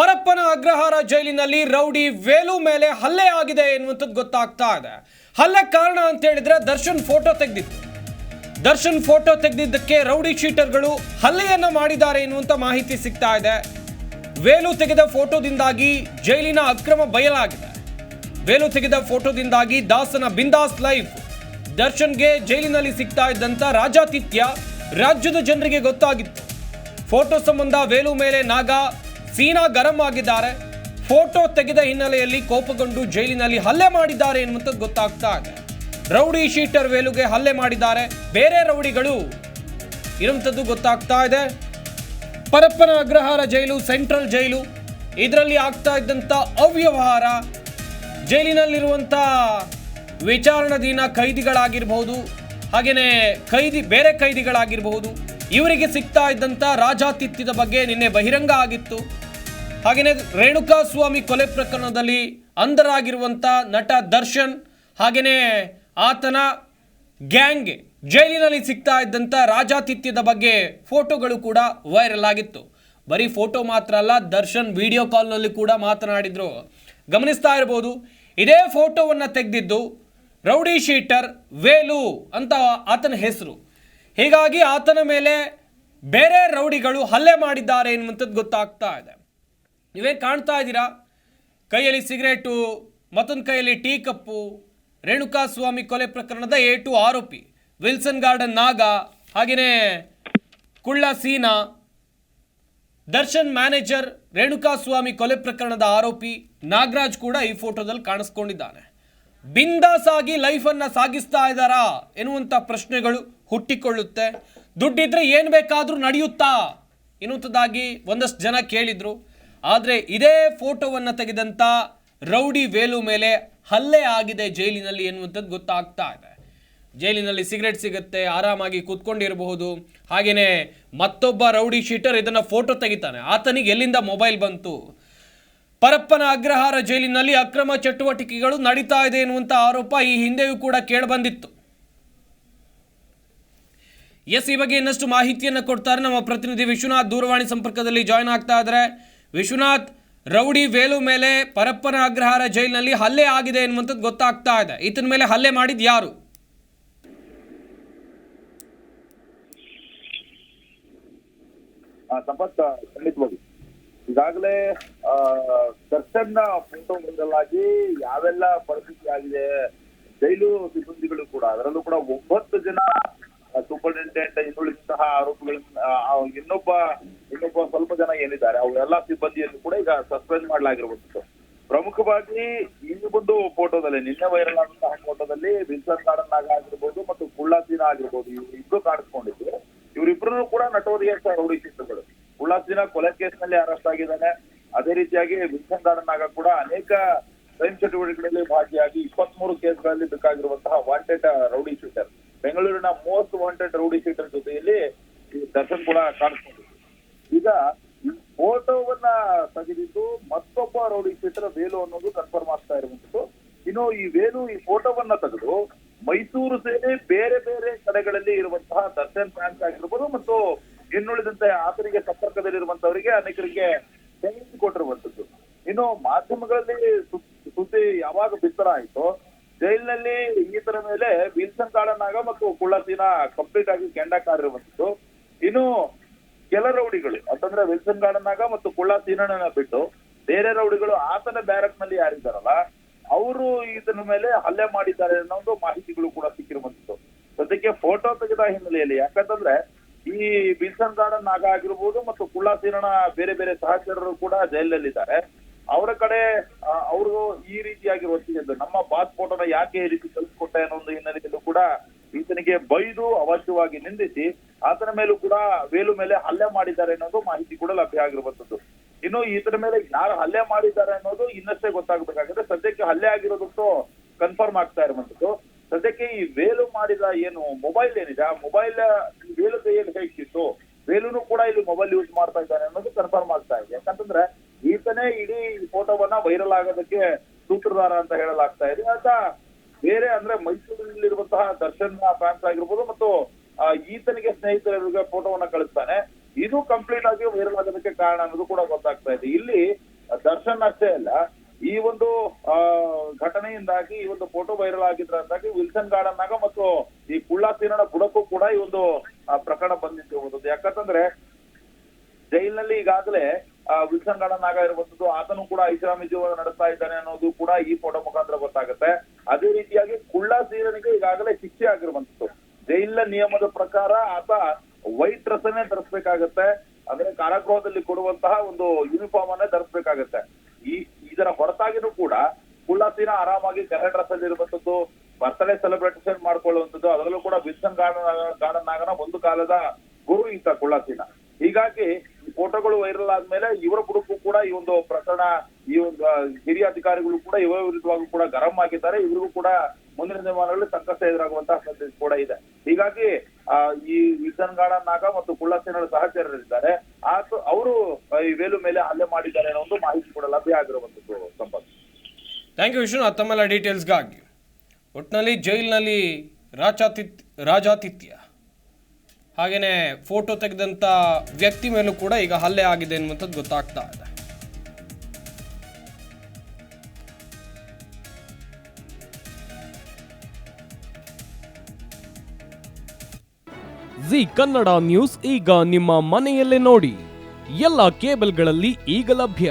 ಪರಪ್ಪನ ಅಗ್ರಹಾರ ಜೈಲಿನಲ್ಲಿ ರೌಡಿ ವೇಲು ಮೇಲೆ ಹಲ್ಲೆ ಆಗಿದೆ ಎನ್ನುವಂಥದ್ದು ಗೊತ್ತಾಗ್ತಾ ಇದೆ. ಹಲ್ಲೆ ಕಾರಣ ಅಂತ ಹೇಳಿದ್ರೆ ದರ್ಶನ್ ಫೋಟೋ ತೆಗೆದಿತ್ತು ದರ್ಶನ್ ಫೋಟೋ ತೆಗೆದಿದ್ದಕ್ಕೆ ರೌಡಿ ಶೀಟರ್ಗಳು ಹಲ್ಲೆಯನ್ನ ಮಾಡಿದ್ದಾರೆ ಎನ್ನುವಂಥ ಮಾಹಿತಿ ಸಿಗ್ತಾ ಇದೆ. ವೇಲು ತೆಗೆದ ಫೋಟೋದಿಂದಾಗಿ ಜೈಲಿನ ಅಕ್ರಮ ಬಯಲಾಗಿದೆ. ವೇಲು ತೆಗೆದ ಫೋಟೋದಿಂದಾಗಿ ದಾಸನ ಬಿಂದಾಸ್ ಲೈಫ್. ದರ್ಶನ್ಗೆ ಜೈಲಿನಲ್ಲಿ ಸಿಗ್ತಾ ಇದ್ದಂತ ರಾಜಾತಿಥ್ಯ ರಾಜ್ಯದ ಜನರಿಗೆ ಗೊತ್ತಾಗಿತ್ತು. ಫೋಟೋ ಸಂಬಂಧ ವೇಲು ಮೇಲೆ ನಾಗ ಸೀನಾ ಗರಂ ಆಗಿದ್ದಾರೆ. ಫೋಟೋ ತೆಗೆದ ಹಿನ್ನೆಲೆಯಲ್ಲಿ ಕೋಪಗೊಂಡು ಜೈಲಿನಲ್ಲಿ ಹಲ್ಲೆ ಮಾಡಿದ್ದಾರೆ ಎನ್ನುವಂಥದ್ದು ಗೊತ್ತಾಗ್ತಾ ಇದೆ. ರೌಡಿ ಶೀಟರ್ ವೇಲುಗೆ ಹಲ್ಲೆ ಮಾಡಿದ್ದಾರೆ. ಬೇರೆ ರೌಡಿಗಳು ಇರುವಂಥದ್ದು ಗೊತ್ತಾಗ್ತಾ ಇದೆ. Parappana Agrahara jail, central jail, ಇದರಲ್ಲಿ ಆಗ್ತಾ ಇದ್ದಂಥ ಅವ್ಯವಹಾರ, ಜೈಲಿನಲ್ಲಿರುವಂಥ ವಿಚಾರಣಾಧೀನ ಕೈದಿಗಳಾಗಿರಬಹುದು ಹಾಗೆಯೇ ಕೈದಿ, ಬೇರೆ ಕೈದಿಗಳಾಗಿರಬಹುದು ಇವರಿಗೆ ಸಿಗ್ತಾ ಇದ್ದಂಥ ರಾಜಾತಿಥ್ಯದ ಬಗ್ಗೆ ನಿನ್ನೆ ಬಹಿರಂಗ ಆಗಿತ್ತು. ಹಾಗೆಯೇ ರೇಣುಕಾ ಸ್ವಾಮಿ ಕೊಲೆ ಪ್ರಕರಣದಲ್ಲಿ ಅಂಧರಾಗಿರುವಂಥ ನಟ ದರ್ಶನ್ ಹಾಗೆಯೇ ಆತನ ಗ್ಯಾಂಗ್ಗೆ ಜೈಲಿನಲ್ಲಿ ಸಿಗ್ತಾ ಇದ್ದಂಥ ರಾಜಾತಿಥ್ಯದ ಬಗ್ಗೆ ಫೋಟೋಗಳು ಕೂಡ ವೈರಲ್ ಆಗಿತ್ತು. ಬರೀ ಫೋಟೋ ಮಾತ್ರ ಅಲ್ಲ, ದರ್ಶನ್ ವಿಡಿಯೋ ಕಾಲ್ನಲ್ಲಿ ಕೂಡ ಮಾತನಾಡಿದರು. ಗಮನಿಸ್ತಾ ಇರ್ಬೋದು ಇದೇ ಫೋಟೋವನ್ನು ತೆಗೆದಿದ್ದು ರೌಡಿ ಶೀಟರ್ ವೇಲು ಅಂತ ಆತನ ಹೆಸರು. ಹೀಗಾಗಿ ಆತನ ಮೇಲೆ ಬೇರೆ ರೌಡಿಗಳು ಹಲ್ಲೆ ಮಾಡಿದ್ದಾರೆ ಎನ್ನುವಂಥದ್ದು ಗೊತ್ತಾಗ್ತಾ ಇದೆ. ನೀವೇ ಕಾಣ್ತಾ ಇದ್ದೀರಾ? ಕೈಯಲ್ಲಿ ಸಿಗರೇಟು, ಮತ್ತೊಂದು ಕೈಯಲ್ಲಿ ಟೀ ಕಪ್ಪು, ರೇಣುಕಾ ಸ್ವಾಮಿ ಕೊಲೆ ಪ್ರಕರಣದ ಎ ಟು ಆರೋಪಿ, ವಿಲ್ಸನ್ ಗಾರ್ಡನ್ ನಾಗ ಹಾಗೆಯೇ ಕುಳ್ಳ ಸೀನಾ, ದರ್ಶನ್ ಮ್ಯಾನೇಜರ್, ರೇಣುಕಾ ಸ್ವಾಮಿ ಕೊಲೆ ಪ್ರಕರಣದ ಆರೋಪಿ ನಾಗರಾಜ್ ಕೂಡ ಈ ಫೋಟೋದಲ್ಲಿ ಕಾಣಿಸ್ಕೊಂಡಿದ್ದಾನೆ. ಬಿಂದಾಸ್ ಆಗಿ ಲೈಫನ್ನ ಸಾಗಿಸ್ತಾ ಇದ್ದಾರಾ ಎನ್ನುವಂಥ ಪ್ರಶ್ನೆಗಳು ಹುಟ್ಟಿಕೊಳ್ಳುತ್ತೆ. ದುಡ್ಡಿದ್ರೆ ಏನು ಬೇಕಾದರೂ ನಡೆಯುತ್ತಾ ಎನ್ನುವಂಥದ್ದಾಗಿ ಒಂದಷ್ಟು ಜನ ಕೇಳಿದ್ರು. ಆದರೆ ಇದೇ ಫೋಟೋವನ್ನು ತೆಗೆದಂಥ ರೌಡಿ ವೇಲು ಮೇಲೆ ಹಲ್ಲೆ ಆಗಿದೆ ಜೈಲಿನಲ್ಲಿ ಎನ್ನುವಂಥದ್ದು ಗೊತ್ತಾಗ್ತಾ ಇದೆ. ಜೈಲಿನಲ್ಲಿ ಸಿಗರೆಟ್ ಸಿಗುತ್ತೆ, ಆರಾಮಾಗಿ ಕೂತ್ಕೊಂಡಿರಬಹುದು. ಹಾಗೆಯೇ ಮತ್ತೊಬ್ಬ ರೌಡಿ ಶೀಟರ್ ಇದನ್ನು ಫೋಟೋ ತೆಗಿತಾನೆ. ಆತನಿಗೆ ಎಲ್ಲಿಂದ ಮೊಬೈಲ್ ಬಂತು? ಪರಪ್ಪನ ಅಗ್ರಹಾರ ಜೈಲಿನಲ್ಲಿ ಅಕ್ರಮ ಚಟುವಟಿಕೆಗಳು ನಡೀತಾ ಇದೆ ಎನ್ನುವಂಥ ಆರೋಪ ಈ ಹಿಂದೆಯೂ ಕೂಡ ಕೇಳಿಬಂದಿತ್ತು. ಎಸ್, ಈ ಬಗ್ಗೆ ಇನ್ನಷ್ಟು ಮಾಹಿತಿಯನ್ನು ಕೊಡ್ತಾರೆ ನಮ್ಮ ಪ್ರತಿನಿಧಿ ವಿಶ್ವನಾಥ್. ದೂರವಾಣಿ ಸಂಪರ್ಕದಲ್ಲಿ ಜಾಯ್ನ್ ಆಗ್ತಾ ಇದ್ದಾರೆ. ವಿಶ್ವನಾಥ್, ರೌಡಿ ವೇಲು ಮೇಲೆ ಪರಪ್ಪನ ಅಗ್ರಹಾರ ಜೈಲಿನಲ್ಲಿ ಹಲ್ಲೆ ಆಗಿದೆ ಎನ್ನುವಂಥದ್ದು ಗೊತ್ತಾಗ್ತಾ ಇದೆ. ಈತನ ಮೇಲೆ ಹಲ್ಲೆ ಮಾಡಿದ್ ಯಾರು? ಸಂಪತ್ ಖಂಡಿತವಾಗಿ ಈಗಾಗಲೇ ದರ್ಶನ್ ಫೋಟೋ ಬದಲಾಗಿ ಯಾವೆಲ್ಲ ಪರಿಸ್ಥಿತಿ ಆಗಿದೆ, ಜೈಲು ಸಿಬ್ಬಂದಿಗಳು ಕೂಡ, ಅದರಲ್ಲೂ ಕೂಡ ಒಂಬತ್ತು ಜನ ಸೂಪರಿಂಟೆಂಡೆಂಟ್ ಇನ್ನುಳಿದಂತಹ ಆರೋಪಿಗಳು ಇನ್ನೊಬ್ಬ ಇನ್ನೊಬ್ಬ ಸ್ವಲ್ಪ ಜನ ಏನಿದ್ದಾರೆ, ಅವರೆಲ್ಲ ಸಿಬ್ಬಂದಿಯನ್ನು ಕೂಡ ಈಗ ಸಸ್ಪೆಂಡ್ ಮಾಡಲಾಗಿರುವಂತದ್ದು ಪ್ರಮುಖವಾಗಿ ಇನ್ನು ಒಂದು ಫೋಟೋದಲ್ಲಿ ನಿನ್ನೆ ವೈರಲ್ ಆದಂತಹ ಫೋಟೋದಲ್ಲಿ ವಿಲ್ಸನ್ ಗಾರ್ಡನ್ ಆಗ ಆಗಿರ್ಬೋದು ಮತ್ತು ಕುಳ್ಳಾಸೀನ ಆಗಿರ್ಬೋದು, ಇವರು ಇಬ್ರು ಕಾಣಿಸ್ಕೊಂಡಿದ್ರು. ಇವರಿಬ್ರು ಕೂಡ ನಟೋರಿಯಸ್ ರೌಡಿ ಉಲ್ಲಾಸಿನ ಕೊಲೆ ಕೇಸ್ನಲ್ಲಿ ಅರೆಸ್ಟ್ ಆಗಿದ್ದಾನೆ. ಅದೇ ರೀತಿಯಾಗಿ ಆಗ ಕೂಡ ಅನೇಕ ಕ್ರೈಮ್ ಚಟುವಟಿಕೆಗಳಲ್ಲಿ ಭಾಗಿಯಾಗಿ ಇಪ್ಪತ್ಮೂರು ಕೇಸ್ಗಳಲ್ಲಿ ಬೇಕಾಗಿರುವಂತಹ ವಾಂಟೆಡ್ ರೌಡಿ ಶೂಟರ್ ಬೆಂಗಳೂರಿನ ಮೋಸ್ಟ್ ವಾಂಟೆಡ್ ರೌಡಿ ಶೂಟರ್ ಜೊತೆಯಲ್ಲಿ ದರ್ಶನ್ ಕೂಡ ಕಾಣಿಸ್ಕೊಂಡಿದ್ರು ಈಗ ಫೋಟೋವನ್ನ ತೆಗೆದಿದ್ದು ಮತ್ತೊಬ್ಬ ರೌಡಿ ಶೂಟರ್ ವೇಲು ಅನ್ನೋದು ಕನ್ಫರ್ಮ್ ಆಗ್ತಾ ಇರುವಂತದ್ದು ಇನ್ನು ಈ ವೇಲು ಈ ಫೋಟೋವನ್ನ ತೆಗೆದು ಮೈಸೂರು ಸೇನೆ ಬೇರೆ ಬೇರೆ ಕಡೆಗಳಲ್ಲಿ ಇರುವಂತಹ ದರ್ಶನ್ ಫ್ಯಾನ್ಸ್ ಆಗಿರ್ಬೋದು ಮತ್ತು ಇನ್ನುಳಿದಂತೆ ಆತನಿಗೆ ಸಂಪರ್ಕದಲ್ಲಿರುವಂತವರಿಗೆ ಅನೇಕರಿಗೆ ಕೊಟ್ಟಿರುವಂತದ್ದು ಇನ್ನು ಮಾಧ್ಯಮಗಳಲ್ಲಿ ಸುದ್ದಿ ಯಾವಾಗ ಬಿತ್ತರ ಆಯ್ತು, ಜೈಲಿನಲ್ಲಿ ಈತರ ಮೇಲೆ ವಿಲ್ಸನ್ ಕಾಡನಾಗ ಮತ್ತು ಕುಳ್ಳಸೀನ ಕಂಪ್ಲೀಟ್ ಆಗಿ ಕೆಂಡ ಕಾರಿರುವಂತದ್ದು ಇನ್ನು ಕೆಲ ರೌಡಿಗಳು, ಅಂತಂದ್ರೆ ವಿಲ್ಸನ್ ಗಾರ್ಡನಾಗ ಮತ್ತು ಕುಳ್ಳ ಬಿಟ್ಟು ಬೇರೆ ರೌಡಿಗಳು ಆತನ ಬ್ಯಾರಕ್ನಲ್ಲಿ ಯಾರಿದ್ದಾರಲ್ಲ, ಅವರು ಇದರ ಮೇಲೆ ಹಲ್ಲೆ ಮಾಡಿದ್ದಾರೆ ಅನ್ನೋ ಮಾಹಿತಿಗಳು ಕೂಡ ಸಿಕ್ಕಿರುವಂತದ್ದು ಸದ್ಯಕ್ಕೆ ಫೋಟೋ ತೆಗೆದ ಹಿನ್ನೆಲೆಯಲ್ಲಿ, ಯಾಕಂತಂದ್ರೆ ಈ ಬಿಲ್ಸನ್ ಗಾರ್ಡನ್ ನಾಗ ಆಗಿರ್ಬೋದು ಮತ್ತು ಕುಳ್ಳ ಸೀರಣ ಬೇರೆ ಬೇರೆ ಸಹಚರರು ಕೂಡ ಜೈಲಲ್ಲಿದ್ದಾರೆ. ಅವರ ಕಡೆ ಅವರು ಈ ರೀತಿಯಾಗಿರುವಂತದ್ದು ನಮ್ಮ ಬಾತ್ಪೋಟನ ಯಾಕೆ ಈ ರೀತಿ ಕಳಿಸ್ಕೊಟ್ಟೆ ಅನ್ನೋ ಒಂದು ಹಿನ್ನೆಲೆಯಲ್ಲೂ ಕೂಡ ಈತನಿಗೆ ಬೈದು ಅವಶ್ಯವಾಗಿ ನಿಂದಿಸಿ ಆತನ ಮೇಲೂ ಕೂಡ ವೇಲು ಮೇಲೆ ಹಲ್ಲೆ ಮಾಡಿದ್ದಾರೆ ಅನ್ನೋದು ಮಾಹಿತಿ ಕೂಡ ಲಭ್ಯ ಆಗಿರುವಂತದ್ದು ಇನ್ನು ಈತನ ಮೇಲೆ ಯಾರು ಹಲ್ಲೆ ಮಾಡಿದ್ದಾರೆ ಅನ್ನೋದು ಇನ್ನಷ್ಟೇ ಗೊತ್ತಾಗಬೇಕಾಗಿದೆ. ಸದ್ಯಕ್ಕೆ ಹಲ್ಲೆ ಆಗಿರೋದಂತೂ ಕನ್ಫರ್ಮ್ ಆಗ್ತಾ ಇರುವಂತದ್ದು ಸದ್ಯಕ್ಕೆ ಈ ವೇಲು ಮಾಡಿದ ಏನು ಮೊಬೈಲ್ ಏನಿದೆ, ಆ ಮೊಬೈಲ್ ವೇಲು ಕೈಯಲ್ಲಿ ಹೇಗಿತ್ತು ವೇಲುನು ಕೂಡ ಇಲ್ಲಿ ಮೊಬೈಲ್ ಯೂಸ್ ಮಾಡ್ತಾ ಇದ್ದಾನೆ ಅನ್ನೋದು ಕನ್ಫರ್ಮ್ ಆಗ್ತಾ ಇದೆ. ಯಾಕಂತಂದ್ರೆ ಈತನೇ ಇಡೀ ಫೋಟೋವನ್ನ ವೈರಲ್ ಆಗೋದಕ್ಕೆ ಸೂತ್ರಧಾರ ಅಂತ ಹೇಳಲಾಗ್ತಾ ಇದೆ. ಅಂತ ಬೇರೆ ಅಂದ್ರೆ ಮೈಸೂರಿನಲ್ಲಿರುವಂತಹ ದರ್ಶನ್ ಫ್ಯಾನ್ಸ್ ಆಗಿರ್ಬೋದು ಮತ್ತು ಈತನಿಗೆ ಸ್ನೇಹಿತರಿಗೆ ಫೋಟೋವನ್ನ ಕಳಿಸ್ತಾನೆ. ಇದು ಕಂಪ್ಲೀಟ್ ಆಗಿ ವೈರಲ್ ಆಗೋದಕ್ಕೆ ಕಾರಣ ಅನ್ನೋದು ಕೂಡ ಗೊತ್ತಾಗ್ತಾ ಇದೆ. ಇಲ್ಲಿ ದರ್ಶನ್ ಅಷ್ಟೇ ಅಲ್ಲ ಈ ಒಂದು ಘಟನೆಯಿಂದಾಗಿ, ಈ ಒಂದು ಫೋಟೋ ವೈರಲ್ ಆಗಿದ್ರಂದಾಗಿ ವಿಲ್ಸನ್ ಗಾರ್ಡನ್ ನಾಗ ಮತ್ತು ಈ ಕುಳ್ಳಾಸೀನನ ಬುಡಕ್ಕೂ ಕೂಡ ಈ ಒಂದು ಪ್ರಕರಣ ಬಂದಿರುವಂತದ್ದು ಯಾಕಂತಂದ್ರೆ, ಜೈಲಿನಲ್ಲಿ ಈಗಾಗಲೇ ವಿಲ್ಸನ್ ಗಾರ್ಡನ್ ನಾಗ ಇರುವಂತದ್ದು ಆತನು ಕೂಡ ಐಷಾರಾಮಿ ಜೀವನ ನಡೆಸ್ತಾ ಇದ್ದಾನೆ ಅನ್ನೋದು ಕೂಡ ಈ ಫೋಟೋ ಮುಖಾಂತರ ಗೊತ್ತಾಗುತ್ತೆ. ಅದೇ ರೀತಿಯಾಗಿ ಕುಳ್ಳಾಸೀನನಿಗೆ ಈಗಾಗಲೇ ಶಿಕ್ಷೆ ಆಗಿರುವಂತದ್ದು ಜೈಲಿನ ನಿಯಮದ ಪ್ರಕಾರ ಆತ ವೈಟ್ ಡ್ರೆಸ್ ಅನ್ನೇ ಧರಿಸ್ಬೇಕಾಗತ್ತೆ. ಅಂದ್ರೆ ಕಾರಾಗೃಹದಲ್ಲಿ ಕೊಡುವಂತಹ ಒಂದು ಯೂನಿಫಾರ್ಮ್ ಅನ್ನೇ ಧರಿಸ್ಬೇಕಾಗತ್ತೆ. ಈ ಇದರ ಹೊರತಾಗಿನೂ ಕೂಡ ಕುಳ್ಳಾಸೀನ ಆರಾಮಾಗಿ ಕನ್ನಡ ಡ್ರೆಸ್ ಅಲ್ಲಿ ಇರುವಂತದ್ದು ಬರ್ತ್ಡೇ ಸೆಲೆಬ್ರೇಷನ್ ಮಾಡ್ಕೊಳ್ಳುವಂಥದ್ದು, ಅದರಲ್ಲೂ ಕೂಡ ವಿಲ್ಸನ್ ಗಾರ್ಡನ್ ಗಾರ್ಡನ್ ಆಗನ ಒಂದು ಕಾಲದ ಗುರು ಈತ ಕುಳ್ಳಾಸಿನ. ಹೀಗಾಗಿ ಫೋಟೋಗಳು ವೈರಲ್ ಆದ್ಮೇಲೆ ಇವರ ಹುಡುಕು ಕೂಡ ಈ ಒಂದು ಪ್ರಕರಣ, ಈ ಒಂದು ಹಿರಿಯ ಅಧಿಕಾರಿಗಳು ಕೂಡ ಇವರ ವಿರುದ್ಧವಾಗಿ ಕೂಡ ಗರಂ ಆಗಿದ್ದಾರೆ. ಇವರಿಗೂ ಕೂಡ ಮುಂದಿನ ದಿನಮಾನಗಳಲ್ಲಿ ಸಂಕಷ್ಟ ಎದುರಾಗುವಂತಹ ಸಾಧ್ಯತೆ ಕೂಡ ಇದೆ. ಹೀಗಾಗಿ ಈ ವಿಲ್ಸನ್ ಗಾರ್ಡನ್ ನಾಗ ಮತ್ತು ಕುಳ್ಳಾಸಿನ ಸಹಚರರಿದ್ದಾರೆ. ಆತ, ಅವರು ಈ ವೇಲು ಮೇಲೆ ಹಲ್ಲೆ ಮಾಡಿದ್ದಾರೆ ಅನ್ನೋ ಒಂದು ಮಾಹಿತಿ ಕೂಡ ಲಭ್ಯ ಆಗಿರುವಂತದ್ದು ಥ್ಯಾಂಕ್ ಯು ವಿಷ್ಣು ತಮ್ಮೆಲ್ಲ ಡೀಟೇಲ್ಸ್ಗಾಗಿ ಒಟ್ಟಿನಲ್ಲಿ ಜೈಲಿನಲ್ಲಿ ರಾಜಾತಿಥ್, ರಾಜಾತಿಥ್ಯ. ಹಾಗೆಯೇ ಫೋಟೋ ತೆಗೆದಂಥ ವ್ಯಕ್ತಿ ಮೇಲೂ ಕೂಡ ಈಗ ಹಲ್ಲೆ ಆಗಿದೆ ಅನ್ನುವಂಥದ್ದು ಗೊತ್ತಾಗ್ತಾ ಇದೆ. ಜಿ ಕನ್ನಡ ನ್ಯೂಸ್ ಈಗ ನಿಮ್ಮ ಮನೆಯಲ್ಲೇ ನೋಡಿ. ಎಲ್ಲ ಕೇಬಲ್ಗಳಲ್ಲಿ ಈಗ ಲಭ್ಯ.